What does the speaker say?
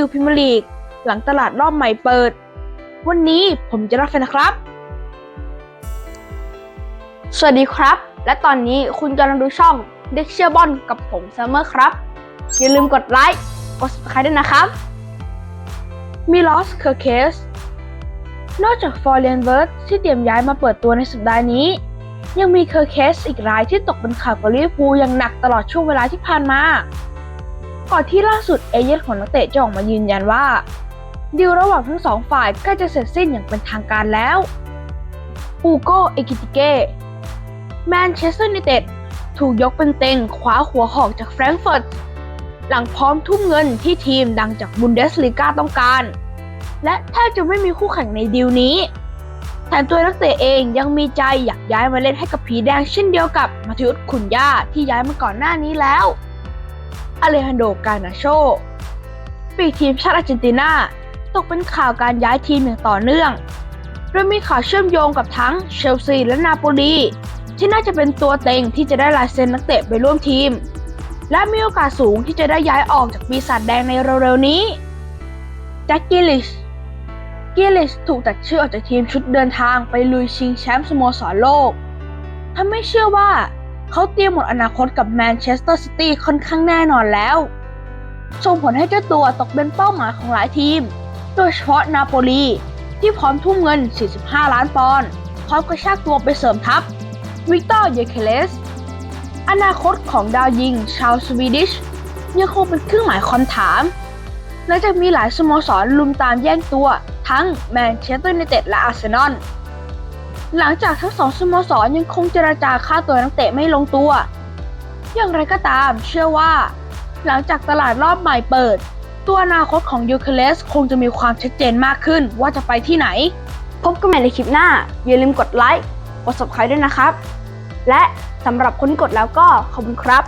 ดิวพิมลีก หลังตลาดรอบใหม่เปิด วันนี้ผมจะรับแฟนนะครับ สวัสดีครับ และตอนนี้คุณกำลังดูช่องเด็กเชียร์บอลกับผมซัมเมอร์ครับ อย่าลืมกดไลค์ กด subscribe ด้วยนะครับ มีลอสเคอร์เคส นอกจากฟอร์เรนเวิร์ดที่เตรียมย้ายมาเปิดตัวในสัปดาห์นี้ ยังมีเคอร์เคสอีกรายที่ตกเป็นข่าวกับลิเวอร์พูลอย่างหนักตลอดช่วงเวลาที่ผ่านมา ก่อนที่ล่าสุดเอเย่นของนักเตะจะออกมายืนยันว่าดีลระหว่างทั้งสองฝ่ายใกล้จะเสร็จสิ้นอย่างเป็นทางการแล้วอูโกเอกิติเก้แมนเชสเตอร์ยูไนเต็ดถูกยกเป็นเต็งคว้าหัวหอกจากแฟรงก์เฟิร์ตหลังพร้อมทุ่มเงินที่ทีมดังจากบุนเดสลีกาต้องการ และแทบจะไม่มีคู่แข่งในดีลนี้แถมตัวนักเตะเองยังมีใจอยากย้ายมาเล่นให้กับผีแดงเช่นเดียวกับมาธิอุสขุนย่าที่ย้ายมาก่อนหน้านี้แล้ว อเลฮันโด กานาโชปีกทีมชาติอาร์เจนตินา ตกเป็นข่าวการย้ายทีมอย่างต่อเนื่อง โดยมีข่าวเชื่อมโยงกับทั้งเชลซีและนาโปลีที่น่าจะเป็นตัวเต็งที่จะได้ลายเซ็นนักเตะไปร่วมทีม และมีโอกาสสูงที่จะได้ย้ายออกจากปีศาจแดงในเร็วๆนี้แจ็คกิลิชกิลลิชถูกตัดชื่อออกจากทีมชุดเดินทางไปลุยชิงแชมป์สโมสรโลกทำให้เชื่อว่า เขาเตรียมหมดอนาคตกับแมนเชสเตอร์ซิตี้ค่อนข้างแน่นอนแล้วส่งผลให้เจ้าตัวตกเป็นเป้าหมายของหลายทีม โดยเฉพาะนาโปลีที่พร้อมทุ่มเงิน 45 ล้านปอนด์พร้อมกระชากตัวไปเสริมทัพ วิกตอร์ เยเคเลส อนาคตของดาวยิง ชาวสวีดิช ยังคงเป็นเครื่องหมายคำถามหลังจากมีหลายสโมสรลุมตามแย่งตัวทั้งแมนเชสเตอร์ยูไนเต็ดและอาร์เซนอล หลังจากทั้งสองสโมสรยังคงเจราจาค่าตัวนักเตะไม่ลงตัว อย่างไรก็ตามเชื่อว่า หลังจากตลาดรอบใหม่เปิด ตัวอนาคตของยูเคเลสคงจะมีความชัดเจนมากขึ้นว่าจะไปที่ไหน พบกันใหม่ในคลิปหน้า อย่าลืมกดไลค์กด subscribe ด้วยนะครับ และสำหรับคนกดแล้วก็ขอบคุณครับ